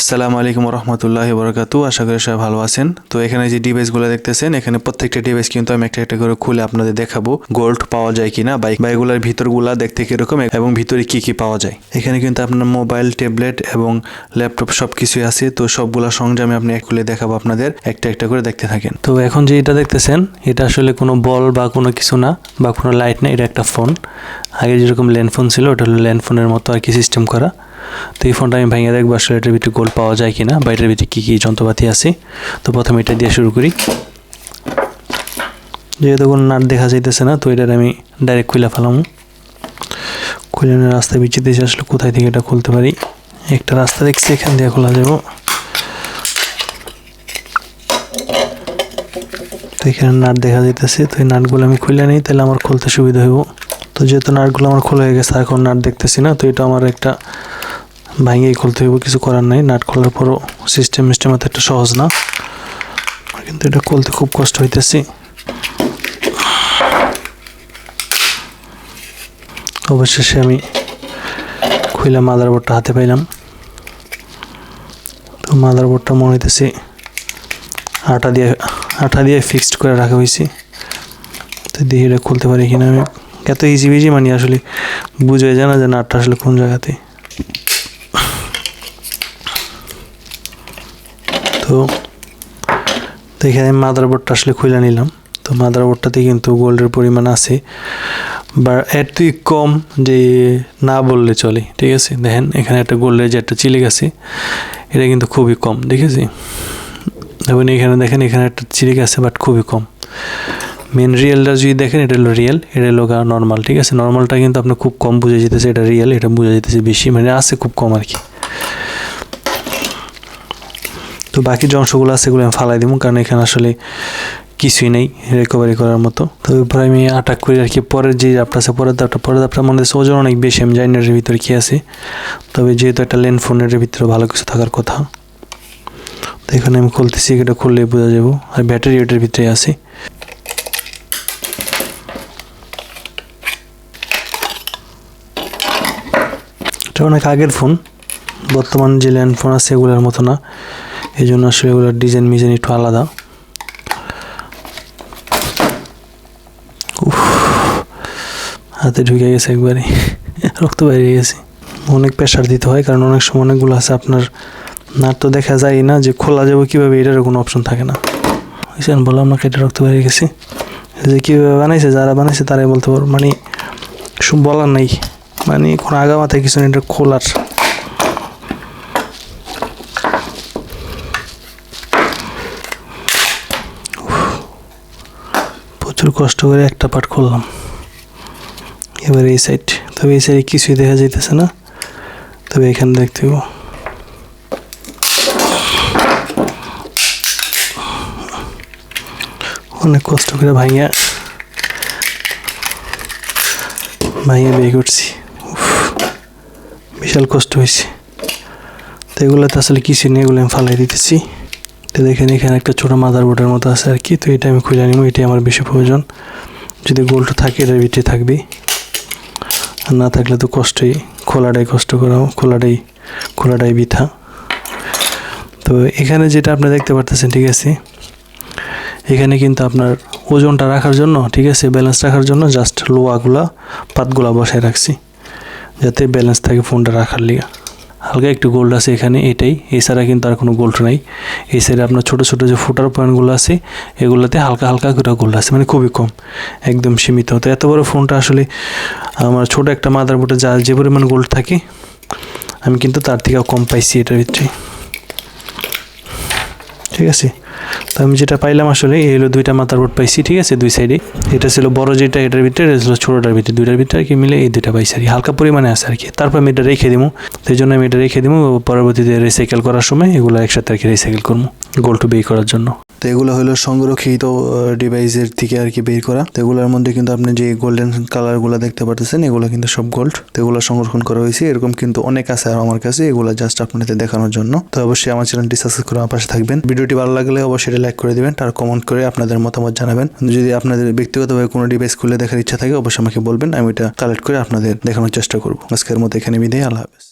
আসসালামু আলাইকুম রহমতুল্লাহ বরকাতু আশা করি সবাই ভালো আছেন। তো এখানে যে ডিভাইসগুলো দেখতেছেন, এখানে প্রত্যেকটা ডিভাইস কিন্তু আমি একটা একটা করে খুলে আপনাদের দেখাবো গোল্ড পাওয়া যায় কিনা বাইক বা এগুলোর ভিতরগুলা দেখতে কীরকম এবং ভিতরে কি কি পাওয়া যায়। এখানে কিন্তু আপনার মোবাইল ট্যাবলেট এবং ল্যাপটপ সব কিছুই আছে, তো সবগুলা সরঞ্জামে আপনি খুলে দেখাবো আপনাদের একটা একটা করে দেখতে থাকেন। তো এখন যে এটা দেখতেছেন, এটা আসলে কোনো বল বা কোনো কিছু না বা কোনো লাইট না, এটা একটা ফোন আগে যেরকম ল্যান্ড ফোন ছিল, ওটা হলো ল্যান্ড ফোনের মতো আর কি সিস্টেম করা। তো এই ফোনটা আমি ভেঙে দেখব আসলে এটার ভিতরে গোল্ড পাওয়া যায় কিনা বা এটার ভিতরে কী কী যন্ত্রপাতি আছে। তো প্রথমে এটা দিয়ে শুরু করি। যেহেতু কোনো নাট দেখা যাইতেছে না, তো এটার আমি ডাইরেক্ট খুলে ফেলাম। খুলে নিয়ে রাস্তায় বিচিতে আসলে কোথায় থেকে এটা খুলতে পারি। একটা রাস্তা দেখছি, এখান দিয়ে খোলা যাব। তো এখানে নাট দেখা যাইতেছে, তো এই নাটগুলো আমি খুলে নিই, তাহলে আমার খুলতে সুবিধা হইব। তো যেহেতু নাটগুলো আমার খোলা হয়ে গেছে এখন নাট দেখতেছি না, তো এটা আমার একটা ভাঙিয়ে খুলতে হইব কিছু করার নাই। নাট খোলার পরও সিস্টেম সিস্টেম এত একটা সহজ না। কিন্তু এটা খুলতে খুব কষ্ট হইতেছি। অবশেষে আমি খুইলা মাদারবোর্ডটা হাতে পাইলাম। তো মাদারবোর্ডটা মনে হইতেছে আটা দিয়ে আটা দিয়ে ফিক্সড করে রাখা হয়েছে তো দিয়ে এটা খুলতে পারি কিনা আমি এত ইজি বিজি মানে আসলে বুঝে যায় না যে নাটটা আসলে কোন জায়গাতে। তো তো এখানে মাদারবোর্ডটা আসলে খুলে নিলাম। তো মাদারবোর্ডটাতে কিন্তু গোল্ডের পরিমাণ আছে। বা এতই কম যে না বললে চলে, ঠিক আছে? দেখেন, এখানে একটা গোল্ডের যে একটা চিলে গেছে এটা কিন্তু খুবই কম দেখেছি এবং এখানে দেখেন, এখানে একটা চিলিক আছে বাট খুবই কম। মেন রিয়েলটা যদি দেখেন, এটা হলো রিয়েল এটা হলো নর্মাল ঠিক আছে? নর্মালটা কিন্তু আপনার খুব কম বুঝে যেতেছে, এটা রিয়েল এটা বুঝে যেতেছে বেশি মানে আছে খুব কম আর কি তো বাকি যে অংশগুলো আছে সেগুলো আমি ফালাই দিব কারণ এখানে আসলে কিছুই নেই রিকভারি করার মতো। তো এরপরে আমি আটাক করি আর কি। পরের যে দাপটা আছে, পরের দাপটা পরের দাপটা মনে হচ্ছে ওজন অনেক বেশি, আমি জানি এর ভিতরে কী আছে। তবে যেহেতু একটা লেন ফোনের ভিতরে ভালো কিছু থাকার কথা। তো এখানে আমি খুলতেছি, এটা খুললেই বোঝা যাব। আর ব্যাটারি এটার ভিতরে আছে। এটা অনেক আগের ফোন বর্তমান যে ল্যান্ড ফোন আছে, এগুলোর মতো না। এই জন্য আসলে এগুলোর ডিজাইন মিজাইন একটু আলাদা। হাতে ঢুকে গেছে একবারে রক্ত বেরিয়ে গেছে। অনেক প্রেশার দিতে হয়, কারণ অনেক সময় অনেকগুলো আছে, আপনার নাট তো দেখা যায় না যে খোলা যাবে কীভাবে, এটার কোনো অপশন থাকে না। বুঝছেন বললাম না কেটে রক্ত বেরিয়ে গেছে। যে কীভাবে বানাইছে, যারা বানাইছে তারাই বলতে পারব মানে বলার নাই। মানে কোনো আগা মাথায় কিছু নেই, এটা খোলার। প্রচুর কষ্ট করে একটা পার্ট খুললাম এবার এই সাইড তবে এই সাইডে কিছুই দেখা যাইতেছে না। তবে এখানে দেখতে পাবো। অনেক কষ্ট করে ভাইয়া ভাইয়া বের করছি। বিশাল কষ্ট হয়েছে। তো এগুলোতে আসলে কিছু নেই, এগুলো আমি ফালাই দিতেছি। তো দেখেন, এখানে একটা ছোটো মাদার বোর্ডের মতো আছে আর কি। তো এটা আমি খুলে নিব, এটাই আমার বেশি প্রয়োজন। যদি গোল্ড থাকে, এটার ভিতরে থাকবে আর না থাকলে তো কষ্টই। খোলাটাই কষ্ট করা, খোলাটাই খোলাটাই বৃথা। তো এখানে যেটা আপনি দেখতে পারতেছেন, ঠিক আছে? এখানে কিন্তু আপনার ওজনটা রাখার জন্য, ঠিক আছে? ব্যালেন্স রাখার জন্য জাস্ট লোয়াগুলা পাতগুলা বসায় রাখছি। যাতে ব্যালেন্স থাকে ফোনটা রাখার লিগে। হালকা একটু গোল্ড আছে এখানে, এটাই। এছাড়া কিন্তু আর কোনো গোল্ড নাই। এই সাইডে আপনার ছোটো ছোটো যে ফুটার পয়েন্টগুলো আছে, এগুলোতে হালকা হালকা করে গোল্ড আছে মানে খুবই কম, একদম সীমিত। তো এত বড় ফোনটা আসলে আমার ছোটো একটা মাদার মাদারবোর্ডে যা, যে পরিমাণ গোল্ড থাকে, আমি কিন্তু তার থেকেও কম পাইছি এটার ভিতরে। ঠিক আছে? তো আমি যেটা পাইলাম আসলে, এই হলো দুইটা মাথার বোর্ড পাইছি, ঠিক আছে, দুই সাইডে এটা ছিল বড় যেটা, এটার ভিতরে, এটা ছিল ছোটোটার ভিতরে। দুইটার ভিতরে আর কি মিলে এই দুইটা পাইছি আর কি। হালকা পরিমাণে আছে আর কি। তারপর আমি এটা রেখে দিব সেই জন্য আমি এটা রেখে দিব পরবর্তীতে রিসাইকেল করার সময় এগুলো একসাথে আর কি রিসাইকেল করব গোল টু বে করার জন্য। তো এগুলো হলো সংরক্ষিত ডিভাইসের থেকে আর কি বের করা। তো এগুলোর মধ্যে কিন্তু আপনি যে গোল্ডেন কালারগুলো দেখতে পারতেছেন, এগুলো কিন্তু সব গোল্ড তো এগুলো সংরক্ষণ করা হয়েছে। এরকম কিন্তু অনেক আছে আমার কাছে। এগুলো জাস্ট আপনাদের দেখানোর জন্য। তো অবশ্যই আমার চ্যানেলটি সাবস্ক্রাইব করে আমার পাশে থাকবেন। ভিডিওটি ভালো লাগলে অবশ্যই লাইক করে দিবেন, তার কমেন্ট করে আপনাদের মতামত জানাবেন। যদি আপনাদের ব্যক্তিগতভাবে কোনো ডিভাইস খুলে দেখার ইচ্ছা থাকে, অবশ্যই আমাকে বলবেন, আমি এটা কালেক্ট করে আপনাদের দেখানোর চেষ্টা করব। আজকের মতো এখানে বিদায়, আল্লাহ হাফেজ।